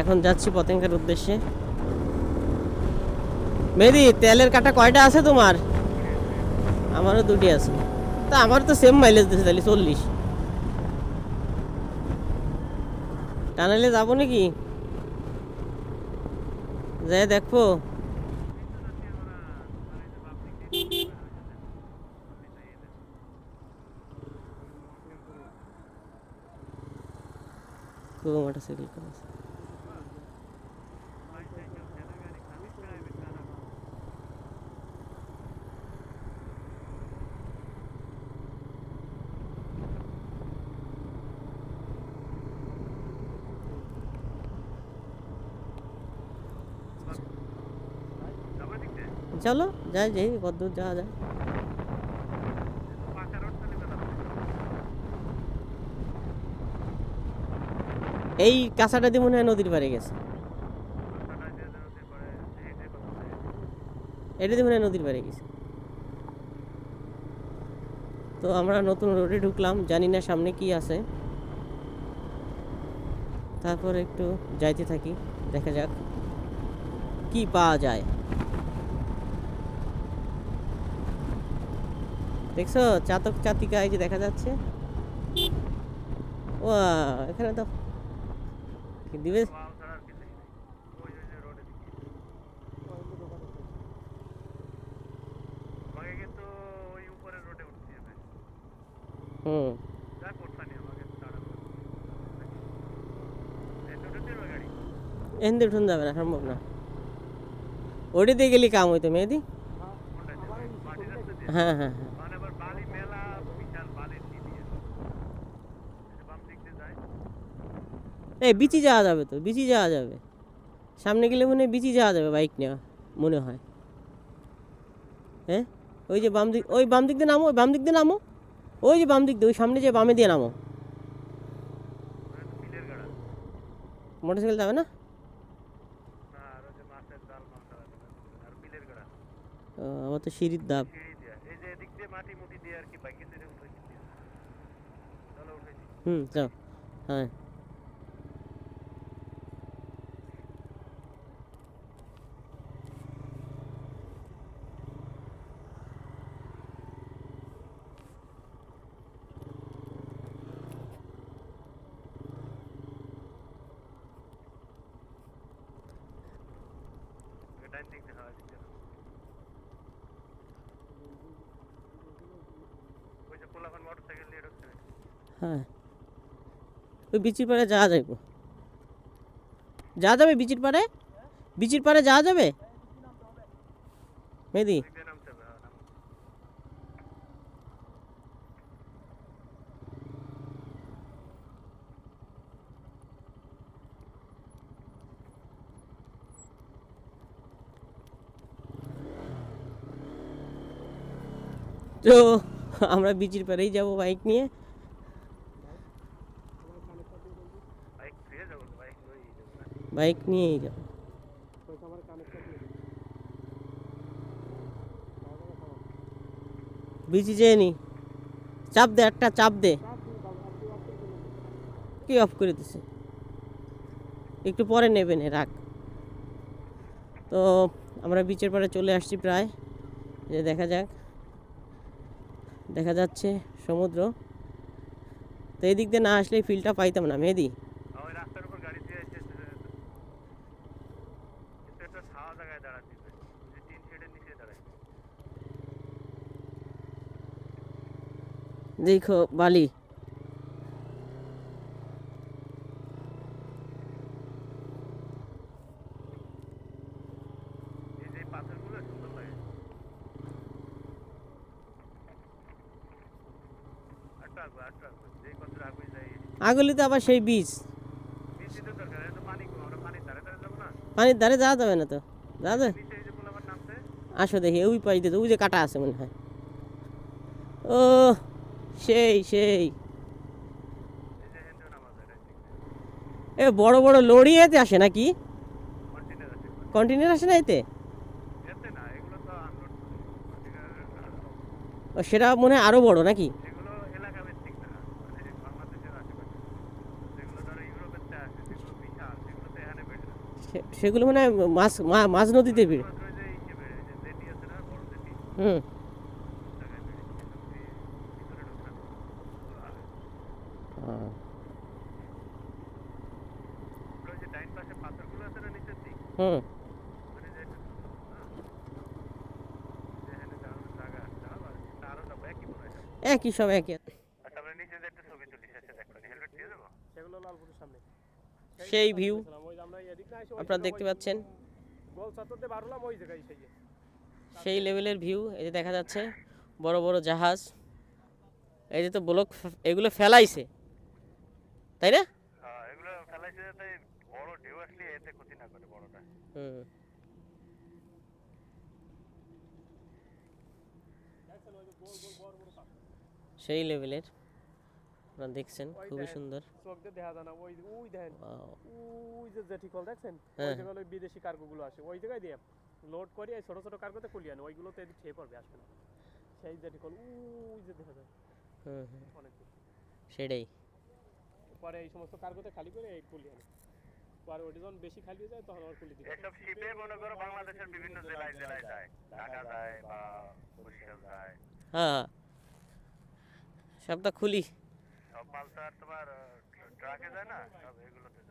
এখন যাচ্ছি পতেঙ্গার উদ্দেশ্যে। মেদি তেলের কাটা কয়টা আছে তোমার? আমারও দুটি আছে। তা আমার তো সেম মাইলেজ দিচ্ছে তাহলে চল্লিশ। টানেলে যাব নাকি? যাই দেখব মোটরসাইকেল করা আছে চলো, যাই যাই, কত দূর যাওয়া যায়। এই কাঁচাটা দিয়ে মনে হয় নদীর পাড়ে গেছে। এটা দিয়ে মনে হয় নদীর পাড়ে গেছে। তো আমরা নতুন রোডে ঢুকলাম, জানি না সামনে কি আছে। তারপর একটু যাইতে থাকি, দেখা যাক কি পাওয়া যায়। দেখছ? চাতক চাতিকা এই যে দেখা যাচ্ছে। ও এখানে তো দিবে? দিয়ে উঠুন যাবে না, সম্ভব না। ওটি দিয়ে গেলি কাম হইতো মেয়েদি হ্যাঁ হ্যাঁ হ্যাঁ মানে আবার বালি মেলা বিশাল বালির কি দিয়ে এই যে বাম দিক দিয়ে যায় এই বিচি যাওয়া যাবে তো, বিচি যাওয়া যাবে। সামনে গেলে মনে হয় বিচি যাওয়া যাবে বাইক নেওয়া, মনে হয়। হ্যাঁ ওই যে বাম দিক, ওই বাম দিক দিয়ে নামো, ওই বাম দিক দিয়ে নামো, ওই যে বাম দিক দিয়ে, ওই সামনে যে বামে দিয়ে নামো। তো মোটরসাইকেল যাবে না? না আর ওই যে মাছের জাল মাছ ধরা যাবে না। আর বিলের গাড়া ও, আমার তো সিঁড়ির দাব সিঁড়ি দিয়া এই যে এদিক দিয়ে মাটি মুটি দিয়ে আর কি বাইকে চেড়ে উঠেছি চলো উঠেছি হুম যাও হ্যাঁ ডাইন দিক দিয়ে হাওয়া দিচ্ছে ওই যে পোলাপান মোটর সাইকেল নিয়ে ঢুকছে হ্যাঁ ওই বিচির পাড়ে যাওয়া যাবে যাওয়া যাবে বিচির পাড়ে বিচির পাড়ে যাওয়া যাবে মেদি দিক দিয়ে নামতে হবে হ্যাঁ, নামো। তো আমরা বিচির পাড়েই যাব বাইক নিয়ে। বাইক নিয়েই যাব। বিচি যেয়ে নি। চাপ দে, একটা চাপ দে। কি অফ করে দিছে? একটু পরে নেবে নে, রাখ। তো আমরা বিচের পাড়ে চলে আসছি প্রায়। যে দেখা যাক। দেখা যাচ্ছে সমুদ্র। তো এই দিক দিয়ে না আসলে ফিলটা পাইতাম না মেহেদি। দেখো ওই রাস্তার উপর গাড়ি দিয়ে এসে কিন্তু একটা ছাওয়া জায়গায় দাঁড়াচ্ছে যে তিন শেডের নিচে দাঁড়ায় দেখো বালি এই যে পাথরগুলো সুন্দর লাগে আটটা আসব আটটা আসব যেই কত আগুই যায় আগলি তো আবার সেই বীজ বেশি তো দরকার এটা তো পানি কম আমরা পানি ধারে ধারে যাব না? পানির ধারে যাওয়া যাবে না তো যাওয়া যাবে। আসো দেখি ওই পাশ দিয়ে ওই যে কাটা আছে মনে হয়। ও সেই সেই। এ বড় বড় লরি এতে আসে নাকি? কন্টেনার আসে। না এতে? সেটা মনে হয় আরও বড় নাকি এগুলো এলাকা ভিত্তিক না মানে বাংলাদেশের আশেপাশে যেগুলো ধরো ইউরোপের আসে সেগুলো বিশাল সেগুলো তো এখানে সে- সেগুলো মানে মাছ মা- মাঝ নদীতে ভিড় মাত্র ওই যে ইসে বেড়ে যে জেটি আছে না বড় জেটি হুম জায়গায় বেড়ে ভিতরে ঢুকনা আহ, ওই যে ডাইন পাশে পাথরগুলো আছে না নিচের দিক হুম। মানে জায়গা যাও আর আরও যাব একই সব একই আচ্ছা সেগুলো সেই ভিউ আপনারা দেখতে পাচ্ছেন? সেই লেভেলের ভিউ এই যে দেখা যাচ্ছে বড় বড় জাহাজ। এই যে তো ব্লক এগুলো ফেলাইছে তাই না? হ্যাঁ এগুলো ফেলাইছে যাতে বড় ঢেউ আসলে এতে ক্ষতি না করে বড়টা। হুম। সেই লেভেলের। আপনারা দেখছেন খুবই সুন্দর। চোখ দিয়ে দেখা যায় না ওই ওই দেখেন ওই যে জেটি কল দেখছেন? হ্যাঁ। ওই জায়গায় ওই বিদেশি কার্গো গুলো আসে ওই জায়গায় দিয়ে লোড করে এই ছোট ছোট কার্গোতে কুলিয়ে আনে ওইগুলো তো এদিক খেয়ে পড়বে আসবে না। সেই জেটি কল ওই যে দেখা যায়। হুম হুম। অনেক সেটাই। পরে এই সমস্ত কার্গোতে খালি করে এই কুলিয়ে আনে। পরে ওটি যখন বেশি খালি হয়ে যায় তখন আবার কুলি দিবে। এসব শিপে মনে করো বাংলাদেশের বিভিন্ন জেলায় জেলায় যায়। ঢাকা যায় বা বরিশাল যায়। হ্যাঁ। সবটা খুলি। আর তোমার ট্রাকে যায় না? সব এগুলোতে